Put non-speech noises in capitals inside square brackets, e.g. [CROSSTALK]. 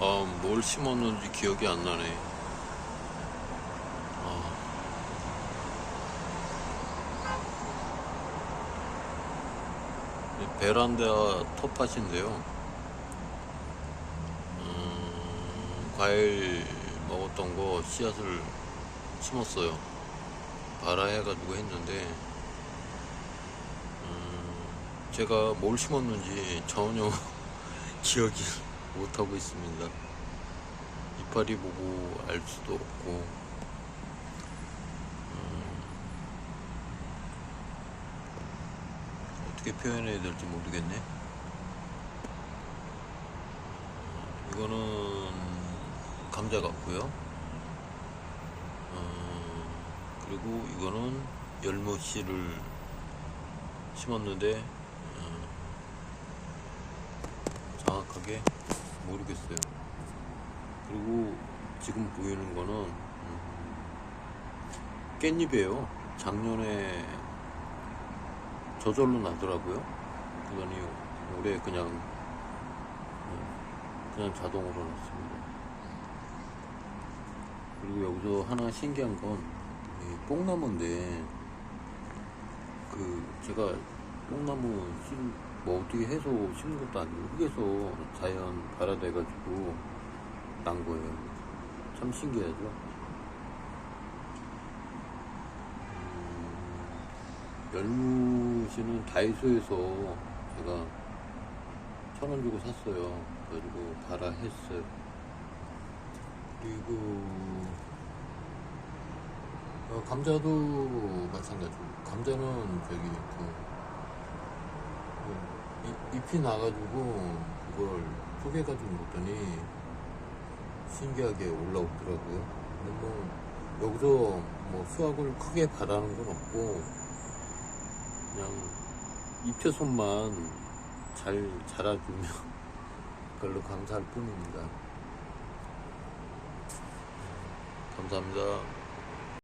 아, 뭘 심었는지 기억이 안 나네. 아. 이 베란다 텃밭인데요. 음, 과일 먹었던 거 씨앗을 심었어요. 발아 해가지고 했는데, 음, 제가 뭘 심었는지 전혀 [LAUGHS] 기억이 못하고 있습니다. 이파리 보고 알 수도 없고, 음, 어떻게 표현해야 될지 모르겠네. 음, 이거는 감자 같고요. 음, 그리고 이거는 열무 씨를 심었는데 음, 정확하게 모르겠어요. 그리고 지금 보이는 거는 음, 깻잎이에요. 작년에 저절로 나더라고요. 그러더니 올해 그냥 음, 그냥 자동으로 났습니다. 그리고 여기서 하나 신기한 건이 뽕나무인데 그 제가 뽕나무 심, 뭐 어떻게 해서 심은 것도 아니고 흙에서 자연 발화돼가지고 난 거예요. 참 신기하죠. 음, 열무씨는 다이소에서 제가 천 원 주고 샀어요. 그래가지고 발화했어요. 그리고 어, 감자도 마찬가지고 감자는 저기 그, 잎이 나가지고 그걸 쪼개가지고 먹더니 신기하게 올라오더라고요. 근데 뭐 여기서 뭐 수확을 크게 바라는 건 없고 그냥 잎채손만 잘 자라주면 [LAUGHS] 그걸로 감사할 뿐입니다. 감사합니다.